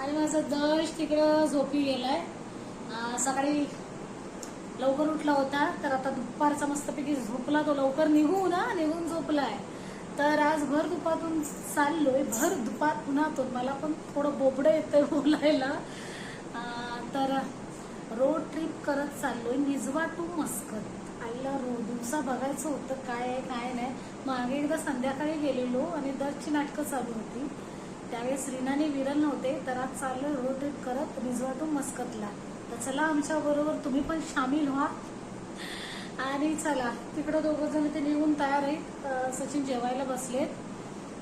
आणि माझा दश तिकडं झोपी गेलाय. सकाळी लवकर उठला होता तर आता दुपारचा मस्तपैकी झोपला तो. लवकर निघू ना निघून झोपलाय. तर आज भर दुपातून चाललोय. भर दुपार उन्हातून मला पण थोडं बोबडं येतंय बोलायला. तर रोड ट्रिप करत चाललोय. Nizwa to Muscat. आईला रोड दिवसा बघायचं होतं काय आहे काय नाही. मागे एकदा संध्याकाळी गेलेलो आणि दरची नाटकं चालू होती. त्यावेळेस रीनाने विरल नव्हते तर आज चाललोय रोड ट्रिप करत टू मस्कतला. तर चला आमच्या बरोबर तुम्ही पण सामील व्हा. आणि चला तिकडं दोघं जण ते निघून तयार आहेत. सचिन जेवायला बसलेत.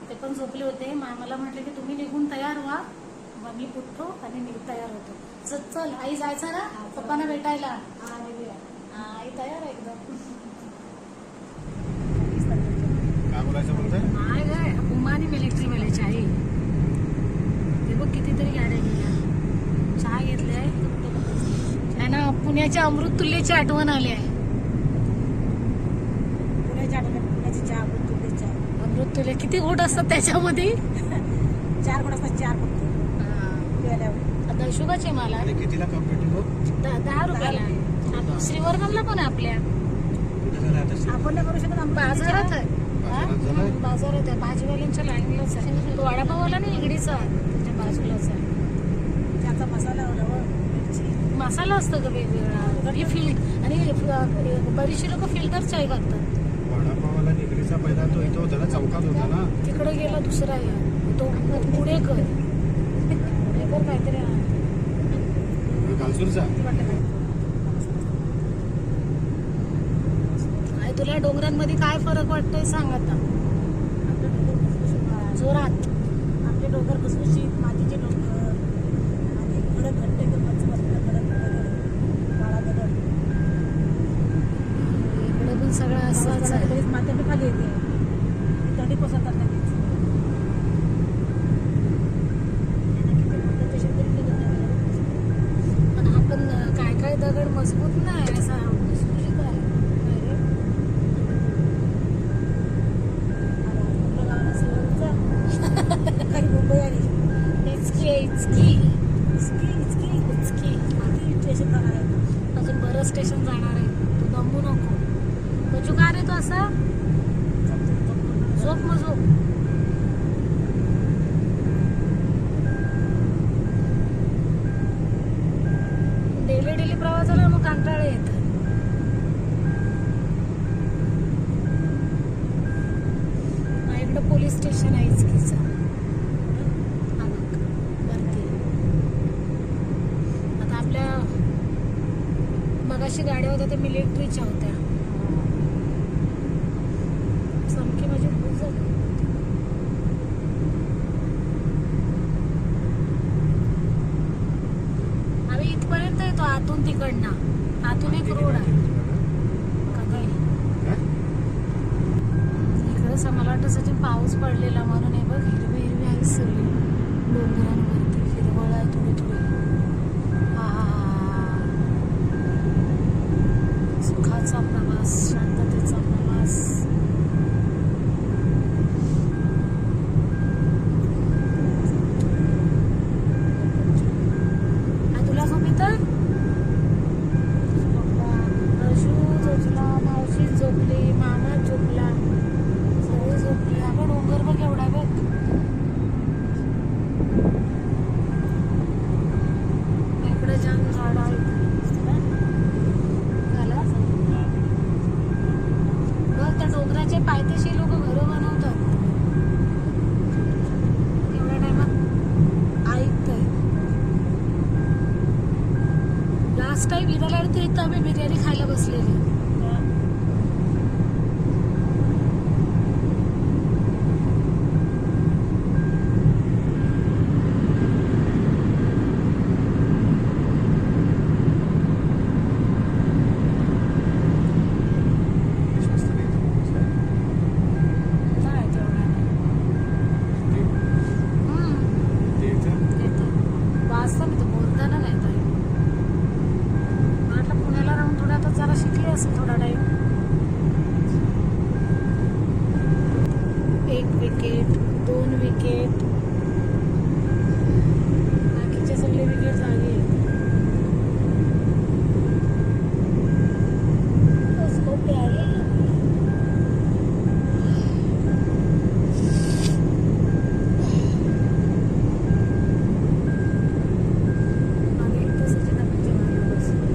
ते पण झोपले होते. मा- मला म्हटले की तुम्ही निघून तयार व्हा. मग मी उठतो आणि मी तयार होतो. चल चल आई जायचं ना? पप्पांना भेटायला. हा, आई तयार आहे एकदम. काय बोलायचं म्हणताय? नाही काय उमानी मिलिटरी वाल्याची आई ते बघ कितीतरी गाड्या गेल्या चहा घेतलाय त्यांना पुण्याच्या अमृत तुल्यची आठवण आली आहे. पुण्याच्या पुण्याची चहा अमृत तुल्य किती घोट असतात त्याच्यामध्ये? चार कोण असतात चार फक्त. प्यायल्यावर आता शुगाचे मला. कितीला कम्प्युटर दहा दहा रुपयाला. श्रीवर्धनला पण आपल्या. आपण करू शकत बाजारात आहे. हा? बाजारात? हं, आहे. भाजीवाल्यांच्या लाईनलाच आहे. तो वडापाववाला नाही इकडीचा त्याच्या बाजूलाच आहे. त्याचा मसाला मसाला असतो का वेगवेगळा. ही फिल आणि बरीचशी लोक फिल्टर चाय करतात. वडापावाला पहिला तो इथं होता ना चौकात होता ना. तिकडे गेला दुसरा आहे तो. कालसूरचा वाटलं काय तुला डोंगरांमध्ये काय फरक वाटतोय सांग आता. आपलं डोंगर खुसखुशीत जोरात. आपले डोंगर खुसखुशीत मातीचे डोंगर आणि खडक घट्ट एकदम मजबूत खडक दगड काळा दगड इकडे पण सगळं असंच आहे लगेच माती बी खाली येते थंडी पसरतात लगेच किती मोठं ते शेतकरी लगेच दगड. पण आपण काय काय दगड मजबूत नाही असा खुसखुशीत आहे काय रे? आणि आपल्या गावाला सगळं काही मुंबई आली इचकी आहे, इचकी इतकी इतकी इचकी किती स्टेशन जाणार आहे अजून बरं स्टेशन जाणार आहे तू दमू नको बजू का रे तो असा झोप मग झोप डेली डेली प्रवासाला मग कंटाळे येत इकडं पोलीस स्टेशन आहे इचकीचं. हा आता आपल्या मगाशी गाड्या होत्या त्या मिलिटरीच्या होत्या चमकी माझी खूप झाली आम्ही इथपर्यंत येतो आतून तिकडनं आतून एक रोड आहे का काय? असं मला वाटतं सचिन पाऊस पडलेला म्हणून हे बघ हिरवी हिरवी आहे सगळी. डोंगरांवरती हिरवळ आहे थोडी थोडी. हा हा, हा. सुखाचा प्रवास शांततेचा प्रवास आ, तुला झोप येतं? रशू झोपला मावशी झोपली मामा झोपला सगळे झोपले अगं डोंगर बघ एवढा आहे बघ इकडे जाम झाड आहेत झालं? बघ त्या डोंगराचे पायथ्याशी लोक घरं बनवतात एवढ्या टायमात ऐकतंय लास्ट टाइम इराला आलो तर इथं आम्ही बिर्याणी खायला बसलेली नाही तेवढा नाही. हम्म, येतं. वाचता मी तर बोलताना नाही ताई. मला वाटलं पुण्याला राहून असेल थोडा टाइम एक विकेट दोन विकेट बाकीचे सगळे विकेट जागे आहेत. स्कोप आहे मागे इथं सचिन आपण जेवायला बसलो.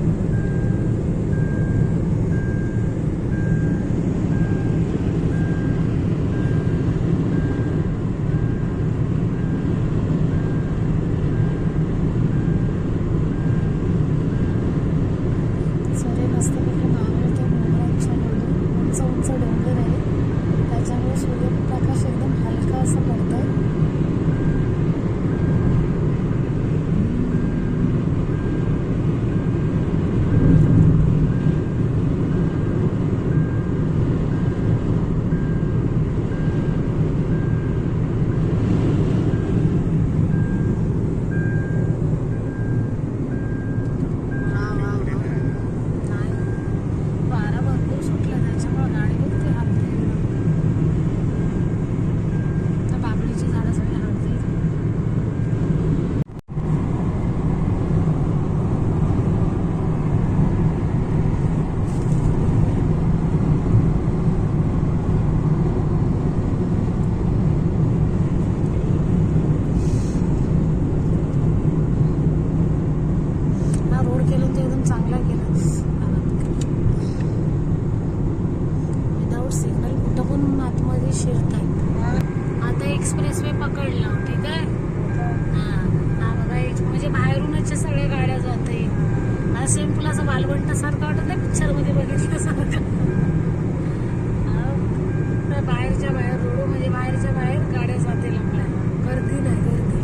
सूर्य मस्तपैकी मावळतो डोंगरांच्या मधून उंच उंच डोंगर आहे त्याच्यामुळे सूर्यप्रकाश एकदम हलका असा पडतोय वा वा वा नाही वारा भरपूर सुटला त्याच्यामुळे गाडी कुठे हलते त्या बाबळीची झाडं सगळी हलते हा रोड केलं ते एकदम चांगला केला विदाऊट सिग्नल कुठं पण आतमध्ये शिरतात आता एक्सप्रेस वे पकडला ठीक आहे हा हा बघा एक- म्हणजे बाहेरूनच सगळ्या गाड्या जात आता सेम तुला असं वालवंटासारखं वाटत नाही पिक्चरमध्ये बघितल्यासारखं बाहेरच्या बाहेर रोड म्हणजे बाहेरच्या बाहेर गाड्या जातील आपल्या. गर्दी नाही गर्दी.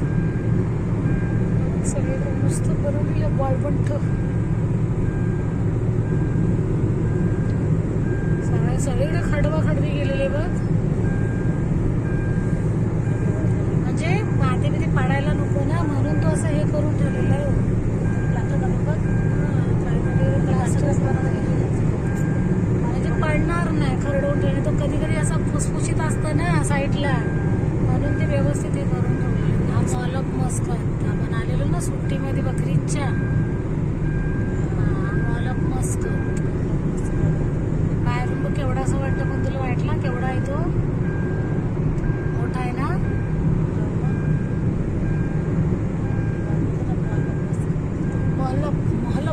सगळीकडे नुसतं बनवलेलं वाळवंट सगळ्या सगळीकडे खडवा खडवी गेलेले बघ म्हणजे माती बिती पाडायला नको ना म्हणून तो असं हे करून ठेवलेलं आहे हो. प्लास्टर करून बघ हा, ट्रायमध्ये प्लास्टरच बनवलेलं आहे. आणि ते पडणार नाही खरडवून ठेवणे तो कधी कधी असा फुसफुशीत असतं ना म्हणून ते व्यवस्थित हे करून ठेवलं हा मॉल ऑफ मस्कत आपण आलेलो ना सुट्टीमध्ये बकरीच्या. मॉल ऑफ मस्कत बाहेरून बघ केवढा असं वाटतं पण तुला वाटला. केवढा आहे तो. मोठा आहे ना.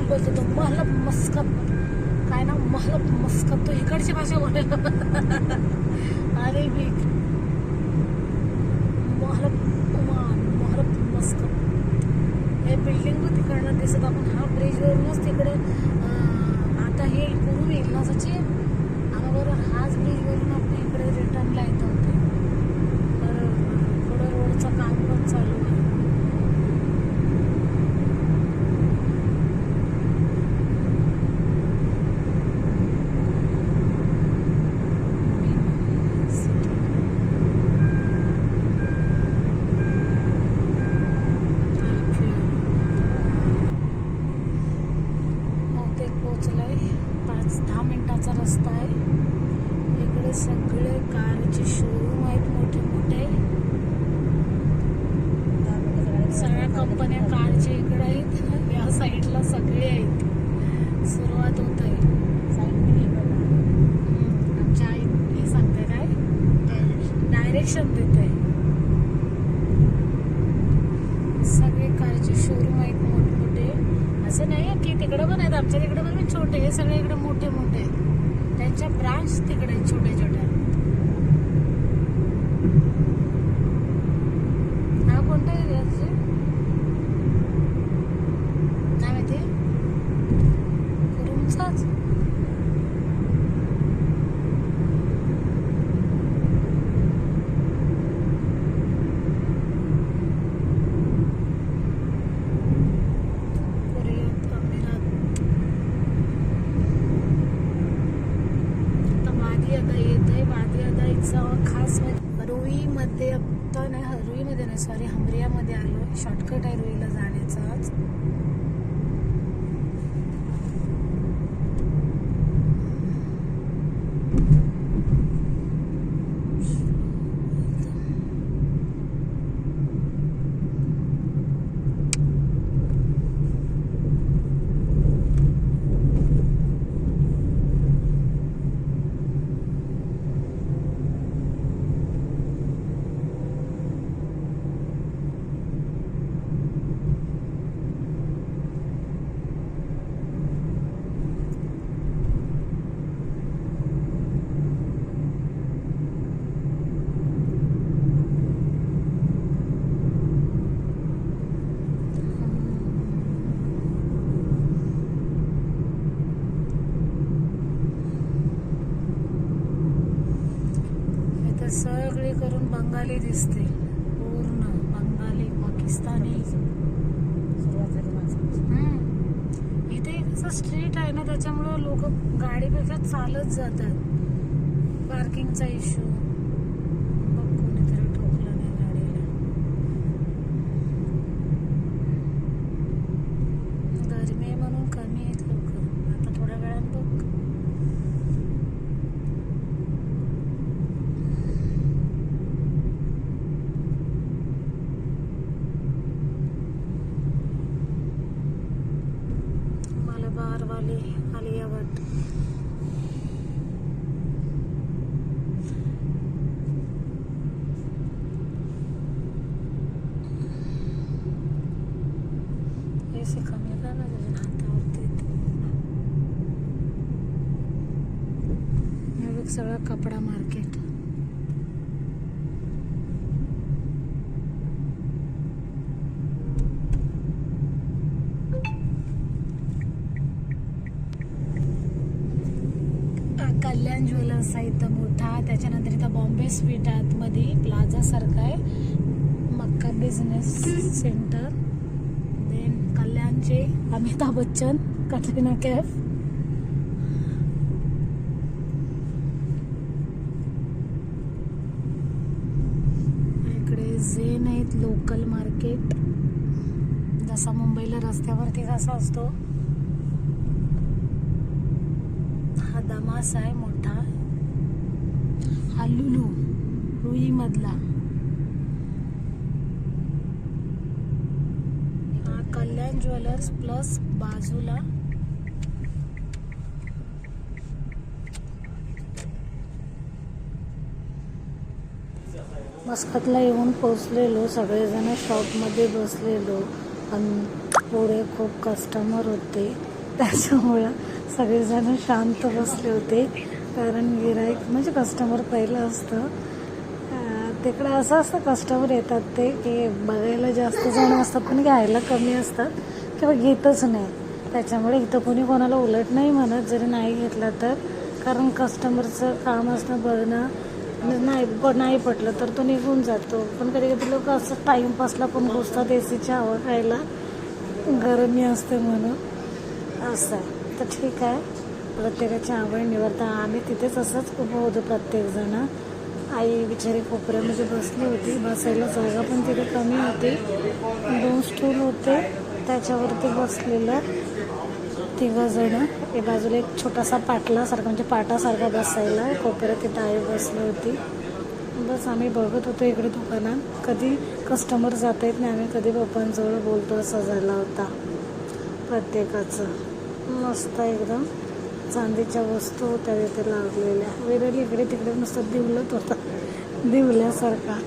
बोलतो तो. महलब मस्कत काय ना महलब मस्कत तो इकडची भाषा बोलायला अरे मी महलब ओमान महलब मस्कत हे बिल्डिंग तिकडनं दिसत आपण. हा ब्रिजवरूनच तिकडे आता हे करून येईल ना सचिन? हाच ब्रिजवरून आपण इकडे रिटर्नला येत होते तर थोडं रोडचं काम पण चालू आहे बहुतेक पोचलंय पाच दहा मिनिटाचा रस्ता आहे इकडे सगळे कारचे शोरूम आहेत मोठे मोठे सगळ्या कारचे कारच्या इकडे आहेत या साईडला सगळे आहेत. सुरुवात होत आहे आमच्या आई हे सांगते काय? डायरेक्शन देत. आहे सगळे कारचे शोरूम आहेत मोठमोठे. असं नाही आहे की तिकडे पण आहेत आमच्या तिकडे पण छोटे हे सगळे इकडे मोठे मोठे आहेत. त्यांच्या ब्रांच तिकडे आहेत छोट्या छोट्या हा कोणता एरिया काय माहिती रूमचाच कुरियत अमिरात आता वादी अदा येत आहे वादी अदाईचा खास म्हणजे रुईमध्ये आता नाही ह- रुईमध्ये नाही एरियामध्ये आलो शॉर्टकट आहे रुईला जाण्याचाच आज सगळी करून बंगाली दिसते. पूर्ण बंगाली पाकिस्तानी. सुरुवात इथे कसं स्ट्रीट आहे ना त्याच्यामुळं लोक गाडीपेक्षा चालत जातात. पार्किंगचा इश्यू बघ कोणीतरी ठोकलं नाही गाडीला गरमी आहे म्हणून कमी आहेत लोक आता थोड्या वेळात बघ मलबार वाली आलिया भट्ट हे से कमी का ना त्याच्या हातावरती हे बघ सगळं कपडा मार्केट. कल्याण ज्वेलर्स आहे इथं मोठा. त्याच्यानंतर इथं बॉम्बे स्वीट आतमध्ये प्लाझा सारखा आहे. मक्का बिझनेस सेंटर देन कल्याणचे अमिताभ बच्चन कटरीना कॅफ इकडे झेन आहेत लोकल मार्केट जसा मुंबईला रस्त्यावरती कसा असतो. हा दमास आहे मोठा. हा लुलू रुई मधला हा कल्याण ज्वेलर्स प्लस बाजूला. मस्कतला येऊन पोचलेलो सगळेजण शॉपमध्ये बसलेलो. आणि पुढे खूप कस्टमर होते. त्याच्यामुळं सगळेजण शांत बसले होते. कारण गिराईक म्हणजे कस्टमर पहिलं असतं. तिकडे असं असतं कस्टमर येतात ते की बघायला जास्त जण असतात पण घ्यायला कमी असतात. किंवा घेतच नाही. त्याच्यामुळे इथं कोणी कोणाला उलट नाही म्हणत. जरी नाही घेतला तर. कारण कस्टमरचं काम असणं बघणं नाही प- नाही पटलं तर तो निघून जातो. पण कधी कधी लोक असं टाईमपासला पण घुसतात एसीची हवा खायला. गरमी असते म्हणून. असं आहे. तर ठीक आहे. प्रत्येकाची आवड निवडता. आम्ही तिथेच असंच उभं होतो प्रत्येकजण. आई बिचारी कोपऱ्यामध्ये बसली होती. बसायला जागा पण तिथे कमी होती. दोन स्टूल होते. त्याच्यावरती बसलेलं. तिघं जण हे बाजूला एक छोटासा पाटलासारखा म्हणजे पाटासारखा बसायला कोपऱ्यात तिथं आई बसली होती. बस आम्ही बघत होतो इकडे दुकानात. कधी कस्टमर जात आहेत नाही आम्ही कधी पप्पांजवळ बोलतो असा झाला होता. प्रत्येकाचं. मस्त एकदम. चांदीच्या वस्तू होत्या तिथे लावलेल्या. वेगळी इकडे तिकडे नुसतं दिवलत होता दिवल्यासारखा.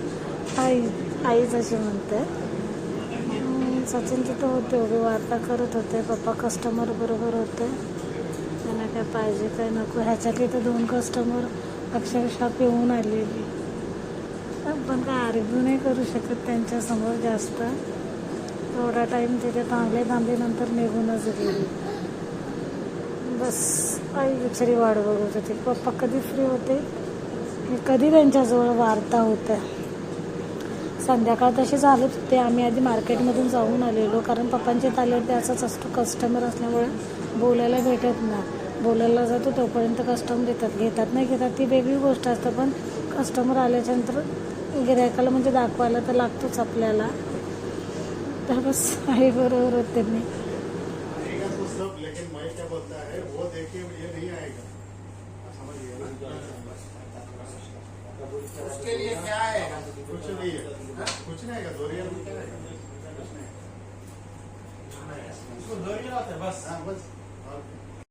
आई आईच अशी म्हणते. आहे सचिन तिथं होते उभे वार्ता करत होते पप्पा कस्टमर बरोबर होते. त्यांना काय पाहिजे काय नको ह्याच्यात तर दोन कस्टमर अक्षरशः पिऊन आलेली. पण काय आर्ग्यू नाही करू शकत त्यांच्यासमोर जास्त. थोडा टाईम तिथे थांबले थांबले नंतर निघूनच गेली. बस आई बिचारी वाट बघत होती. पप्पा कधी फ्री होते? हे कधी त्यांच्याजवळ वार्ता होत्या? संध्याकाळ तसे चालत होते आम्ही आधी मार्केटमधून जाऊन आलेलो. कारण पप्पांच्या ताल्यावरती असंच असतो कस्टमर असल्यामुळे बोलायला भेटत नाही. बोलायला जातो तोपर्यंत कस्टमर देतात. घेतात नाही घेतात ती वेगळी गोष्ट असतं. पण कस्टमर आल्याच्यानंतर गिरायकाला म्हणजे दाखवायला तर लागतोच आपल्याला. तर बस आहे बरोबर होते मी वो सब ये नहीं आएगा. उसके लिए क्या आएगा कुछ नहीं है। कुछ नहीं आएगा दो रियल में क्या आएगा कुछ नहीं उसको दो रियल आता है बस। हाँ बस। और